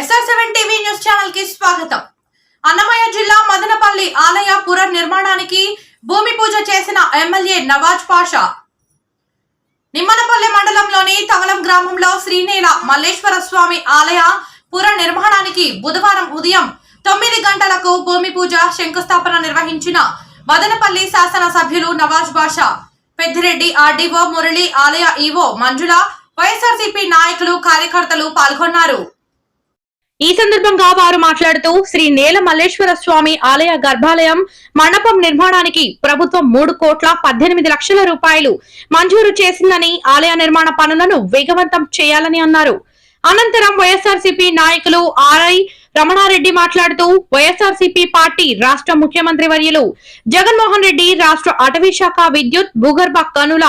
S R seven TV news ఛానల్కి స్వాగతం. అన్నమయ్య జిల్లా మదనపల్లి ఆలయ పునర్నిర్మాణానికి భూమి పూజ చేసిన ఎమ్మెల్యే నవాజ్ పాషా. నిమ్మనపల్లి మండలంలోని తవలం గ్రామంలో శ్రీనేల మల్లేశ్వర స్వామి ఆలయ పునర్నిర్మాణానికి బుధవారం ఉదయం తొమ్మిది గంటలకు భూమి పూజ శంకుస్థాపన నిర్వహించిన మదనపల్లి శాసన సభ్యులు నవాజ్ బాషా పెద్దిరెడ్డి ఆర్డీఓ మురళి ఆలయ ఈవో మంజుల వైఎస్ఆర్సీపీ నాయకులు కార్యకర్తలు పాల్గొన్నారు. ఈ సందర్భంగా వారు మాట్లాడుతూ శ్రీ నేల మల్లేశ్వర స్వామి ఆలయ గర్భాలయం మండపం నిర్మాణానికి ప్రభుత్వం మూడు కోట్ల పద్దెనిమిది లక్షల రూపాయలు మంజూరు చేసిందని ఆలయ నిర్మాణ పనులను వేగవంతం చేయాలని అన్నారు. అనంతరం వైఎస్ఆర్సీపీ నాయకులు ఆర్ఐ రమణారెడ్డి మాట్లాడుతూ వైఎస్ఆర్సీపీ పార్టీ రాష్ట్ర ముఖ్యమంత్రి వర్యులు జగన్మోహన్ రెడ్డి రాష్ట్ర అటవీ శాఖ విద్యుత్ భూగర్భ కనుల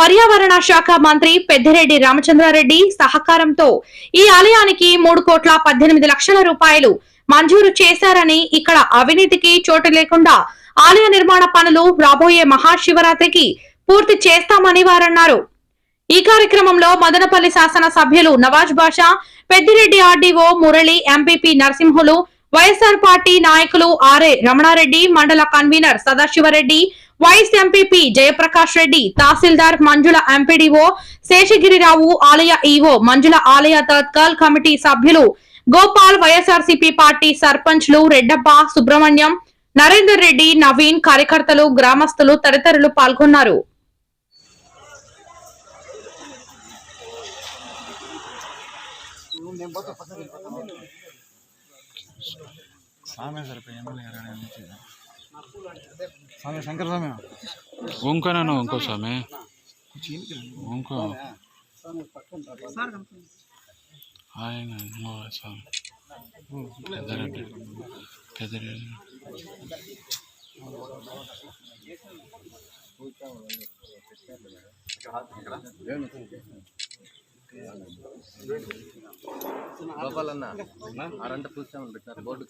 పర్యావరణ శాఖ మంత్రి పెద్దిరెడ్డి రామచంద్రారెడ్డి సహకారంతో ఈ ఆలయానికి మూడు కోట్ల పద్దెనిమిది లక్షల రూపాయలు మంజూరు చేశారని ఇక్కడ అవినీతికి చోటు లేకుండా ఆలయ నిర్మాణ పనులు రాబోయే మహాశివరాత్రికి పూర్తి చేస్తామని వారన్నారు. ఈ కార్యక్రమంలో మదనపల్లి శాసన సభ్యులు Nawaz Basha Peddireddy RDO Murali MPP Narasimhulu YSR party నాయకులు ఆర్ఏ రమణారెడ్డి మండల convener Sadasivareddy vice MPP Jayaprakash Reddy tahsildar Manjula MPDO Seshagirirao ఆలయ ఈవో మంజుల ఆలయ తత్కాల్ కమిటీ సభ్యులు గోపాల్ వైఎస్ఆర్సీపీ పార్టీ సర్పంచ్లు రెడ్డప్ప సుబ్రహ్మణ్యం నరేందర్ రెడ్డి నవీన్ కార్యకర్తలు గ్రామస్తులు తదితరులు పాల్గొన్నారు. సరిపోయి ఎమ్మెల్యే గారు స్వామి శంకర స్వామి. ఇంకోనేను ఇంకో స్వామి. ఇంకో ఆయన స్వామి. పెద్దరెడ్డి. పెద్దరెడ్డి. గోపాలన్న అరంట పూసాము పెట్టినారు బోర్డు